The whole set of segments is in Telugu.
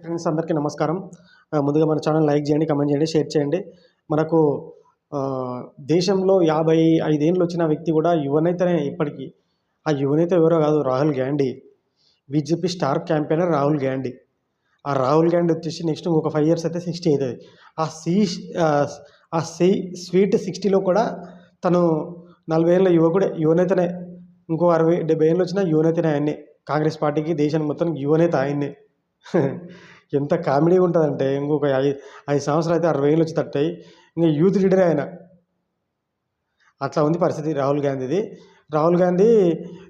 ఫ్రెండ్స్ అందరికీ నమస్కారం. ముందుగా మన ఛానల్ లైక్ చేయండి కమెంట్ చేయండి షేర్ చేయండి. మనకు దేశంలో యాభై ఐదేళ్ళు వచ్చిన వ్యక్తి కూడా యువనేతనే ఇప్పటికీ. ఆ యువనేత ఎవరో కాదు Rahul Gandhi. BJP star campaigner Rahul Gandhi. ఆ రాహుల్ గాంధీ వచ్చేసి నెక్స్ట్ ఇంకొక ఫైవ్ ఇయర్స్ అయితే సిక్స్టీ అవుతుంది. ఆ సీ ఆ సీ స్వీట్ సిక్స్టీలో కూడా తను నలభై ఏళ్ళ యువకుడే యువనేతనే. ఇంకో అరవై డెబ్బై ఏళ్ళు వచ్చిన యువనేతనే ఆయన్నే. కాంగ్రెస్ పార్టీకి దేశానికి మొత్తం యువనేత ఆయన్నే. ఎంత కామెడీగా ఉంటుందంటే ఇంకొక ఐదు ఐదు సంవత్సరాలు అయితే అరవై ఏళ్ళు వచ్చి తట్టాయి. ఇంకా యూత్ లీడరే ఆయన. అట్లా ఉంది పరిస్థితి రాహుల్ గాంధీది. రాహుల్ గాంధీ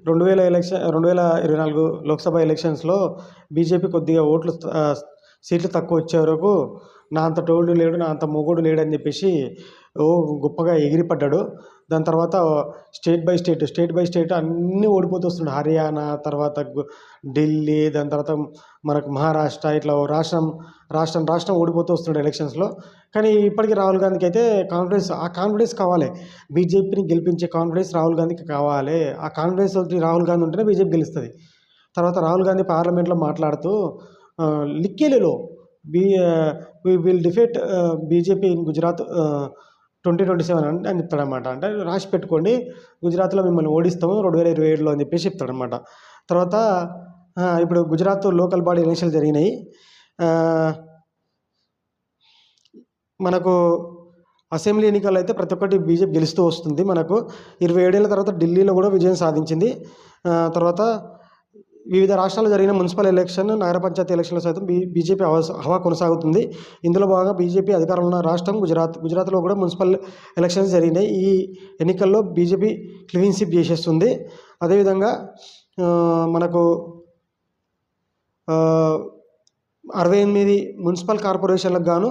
రెండు వేల ఎలక్షన్ రెండు వేల ఇరవై నాలుగు లోక్సభ ఎలక్షన్స్లో బీజేపీ కొద్దిగా ఓట్లు సీట్లు తక్కువ వచ్చే వరకు నా అంత టోళ్ళు లేడు నా అంత మొగుడు లేడు అని చెప్పేసి ఓ గొప్పగా ఎగిరిపడ్డాడు. దాని తర్వాత state by state state by state అన్నీ ఓడిపోతూ వస్తున్నాడు హర్యానా తర్వాత ఢిల్లీ దాని తర్వాత మనకు మహారాష్ట్ర ఇట్లా ఓ రాష్ట్రం రాష్ట్రం రాష్ట్రం ఓడిపోతూ వస్తున్నాడు ఎలక్షన్స్లో. కానీ ఇప్పటికీ రాహుల్ గాంధీకి అయితే కాన్ఫిడెన్స్ ఆ కాన్ఫిడెన్స్ కావాలి. బీజేపీని గెలిపించే కాన్ఫిడెన్స్ రాహుల్ గాంధీకి కావాలి. ఆ కాన్ఫిడెన్స్ రాహుల్ గాంధీ ఉంటేనే బీజేపీ గెలుస్తుంది. తర్వాత రాహుల్ గాంధీ పార్లమెంట్లో మాట్లాడుతూ లిక్కేలిలో be we will defeat BJP in Gujarat twenty twenty seven అని అని చెప్తాడనమాట అంటే రాసి పెట్టుకోండి గుజరాత్లో మిమ్మల్ని ఓడిస్తాము రెండు వేల ఇరవై ఏడులో అని చెప్పేసి చెప్తాడనమాట తర్వాత ఇప్పుడు గుజరాత్ లోకల్ బాడీ ఎలక్షన్లు జరిగినాయి. మనకు అసెంబ్లీ ఎన్నికల్లో అయితే ప్రతి ఒక్కటి బీజేపీ గెలుస్తూ వస్తుంది. మనకు ఇరవై ఏడేళ్ళ తర్వాత ఢిల్లీలో కూడా విజయం సాధించింది. తర్వాత వివిధ రాష్ట్రాల్లో జరిగిన మున్సిపల్ ఎలక్షన్ నగర పంచాయతీ ఎలక్షన్లో సైతం బీ బీజేపీ హవా హవా కొనసాగుతుంది. ఇందులో భాగంగా బీజేపీ అధికారంలో ఉన్న రాష్ట్రం గుజరాత్. గుజరాత్లో కూడా మున్సిపల్ ఎలక్షన్స్ జరిగినాయి. ఈ ఎన్నికల్లో బీజేపీ క్లీన్షిప్ చేసేస్తుంది. అదేవిధంగా మనకు అరవై ఎనిమిది మున్సిపల్ కార్పొరేషన్లకు గాను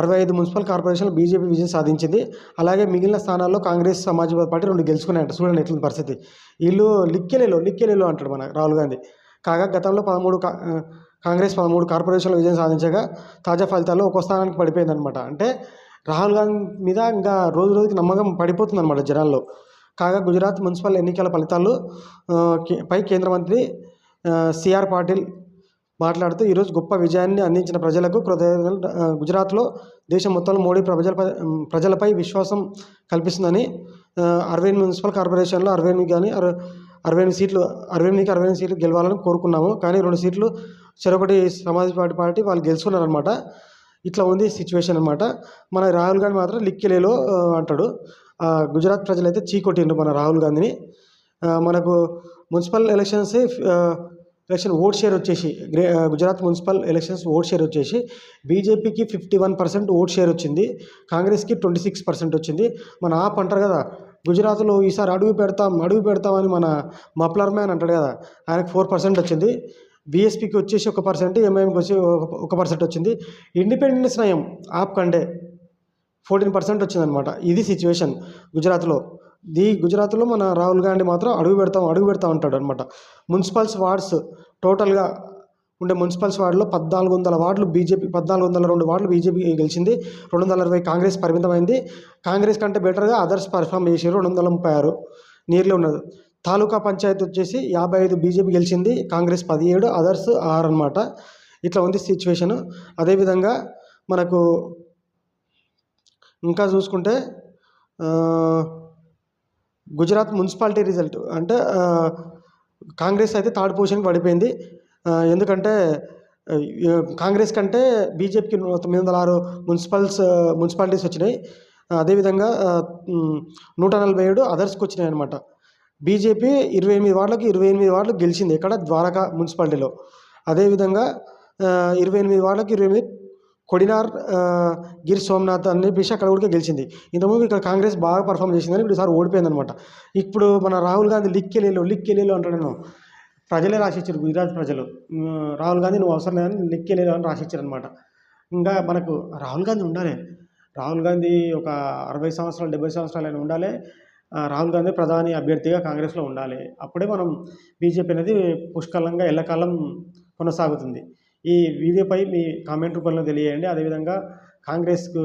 అరవై ఐదు మున్సిపల్ కార్పొరేషన్లు బీజేపీ విజయం సాధించింది. అలాగే మిగిలిన స్థానాల్లో కాంగ్రెస్ సమాజ్వాదీ పార్టీ రెండు గెలుచుకున్నాయంట. చూడండి ఎట్లుంది పరిస్థితి. వీళ్ళు లిక్కెలేలో లిక్కెలేలో అంటాడు మన రాహుల్ గాంధీ. కాగా గతంలో పదమూడు కా- కాంగ్రెస్ పదమూడు కార్పొరేషన్లు విజయం సాధించగా తాజా ఫలితాల్లో ఒక్కో స్థానానికి పడిపోయిందనమాట అంటే రాహుల్ గాంధీ మీద ఇంకా రోజు రోజుకి నమ్మకం పడిపోతుంది అనమాట జనాల్లో. కాగా గుజరాత్ మున్సిపల్ ఎన్నికల ఫలితాలు పై కేంద్ర మంత్రి సిఆర్ పాటిల్ మాట్లాడుతూ ఈరోజు గొప్ప విజయాన్ని అందించిన ప్రజలకు కృతజ్ఞతలు. గుజరాత్లో దేశం మొత్తంలో మోడీ ప్రజలపై ప్రజలపై విశ్వాసం కల్పిస్తుందని అరవింద్ మున్సిపల్ కార్పొరేషన్లో అరవింద్ ఎనిమిది కానీ అరవై ఎనిమిది సీట్లు అరవై ఎనిమిదికి అరవై ఎనిమిది సీట్లు గెలవాలని కోరుకున్నాము. కానీ రెండు సీట్లు చెరొకటి సమాజ్ పార్టీ పార్టీ వాళ్ళు గెలుచుకున్నారనమాట ఇట్లా ఉంది సిచ్యువేషన్ అనమాట మన రాహుల్ గాంధీ మాత్రం లిక్కిలేలో అంటాడు. గుజరాత్ ప్రజలైతే చీకొట్టిండ్రు మన రాహుల్ గాంధీని. మనకు municipal elections election vote share వచ్చేసి grey Gujarat municipal elections vote share వచ్చేసి బీజేపీకి fifty one percent vote share వచ్చింది. కాంగ్రెస్కి ట్వంటీ సిక్స్ పర్సెంట్ వచ్చింది. మన ఆప్ అంటారు కదా గుజరాత్లో ఈసారి అడుగు పెడతాం అడుగు పెడతామని మన మప్లర్ మ్యాన్ అంటాడు కదా ఆయనకు ఫోర్ పర్సెంట్ వచ్చింది. బీఎస్పీకి వచ్చేసి ఒక పర్సెంట్ ఎంఐఎంకి వచ్చి ఒక- ఒక పర్సెంట్ వచ్చింది. ఇండిపెండెన్స్ నయం ఆప్ కండే ఫోర్టీన్ పర్సెంట్ వచ్చిందనమాట. ఇది సిచ్యువేషన్ గుజరాత్లో. దీ గుజరాత్లో మన రాహుల్ గాంధీ మాత్రం అడుగు పెడతాం అడుగు పెడతాం ఉంటాడు అనమాట. మున్సిపల్స్ వార్డ్స్ టోటల్గా ఉండే మున్సిపల్స్ వార్డులో పద్నాలుగు వందల వార్డులు బీజేపీ పద్నాలుగు వందల రెండు వార్డులు బీజేపీ గెలిచింది. రెండు వందల అరవై కాంగ్రెస్ పరిమితమైంది. కాంగ్రెస్ కంటే బెటర్గా అదర్స్ పర్ఫామ్ చేసారు రెండు వందల ముప్పై ఆరు నియర్లీ ఉన్నది. తాలూకా పంచాయతీ వచ్చేసి యాభై ఐదు బీజేపీ గెలిచింది. కాంగ్రెస్ పదిహేడు అదర్స్ ఆరు అనమాట ఇట్లా ఉంది సిచ్యువేషను అదేవిధంగా మనకు ఇంకా చూసుకుంటే గుజరాత్ మున్సిపాలిటీ రిజల్ట్ అంటే కాంగ్రెస్ అయితే థర్డ్ పొజిషన్కి పడిపోయింది. ఎందుకంటే కాంగ్రెస్ కంటే బీజేపీకి తొమ్మిది వందల ఆరు మున్సిపల్స్ మున్సిపాలిటీస్ వచ్చినాయి. అదేవిధంగా నూట నలభై ఏడు అదర్స్కి వచ్చినాయి అనమాట బీజేపీ ఇరవై ఎనిమిది వార్డులకు ఇరవై ఎనిమిది వార్డులకు గెలిచింది ఇక్కడ ద్వారకా మున్సిపాలిటీలో. అదేవిధంగా ఇరవై ఎనిమిది వార్డులకు ఇరవై ఎనిమిది కొడినార్ గిర్ సోమనాథ్ అని చెప్పేసి అక్కడ కూడా గెలిచింది. ఇంతకుముందు ఇక్కడ కాంగ్రెస్ బాగా పర్ఫామ్ చేసిందని ఇప్పుడు సార్ ఓడిపోయింది అనమాట ఇప్పుడు మన రాహుల్ గాంధీ లిక్కెలేలో లిక్కెలేలో అంటాడు నేను ప్రజలే రాసిచ్చారు గుజరాత్ ప్రజలు. రాహుల్ గాంధీ నువ్వు అవసరం లేదని లిక్కెలేలో అని రాసిచ్చారు అనమాట ఇంకా మనకు రాహుల్ గాంధీ ఉండాలి. రాహుల్ గాంధీ ఒక అరవై సంవత్సరాలు డెబ్బై సంవత్సరాలు అయినా ఉండాలి. రాహుల్ గాంధీ ప్రధాని అభ్యర్థిగా కాంగ్రెస్లో ఉండాలి. అప్పుడే మనం బీజేపీ అనేది పుష్కలంగా ఎల్లకాలం కొనసాగుతుంది. ఈ వీడియోపై మీ కామెంట్ రూపంలో తెలియజేయండి. అదేవిధంగా కాంగ్రెస్కు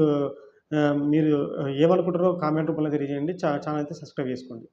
మీరు ఏమనుకుంటారో కామెంట్ రూపంలో తెలియజేయండి. చా ఛానల్ అయితే సబ్స్క్రైబ్ చేసుకోండి.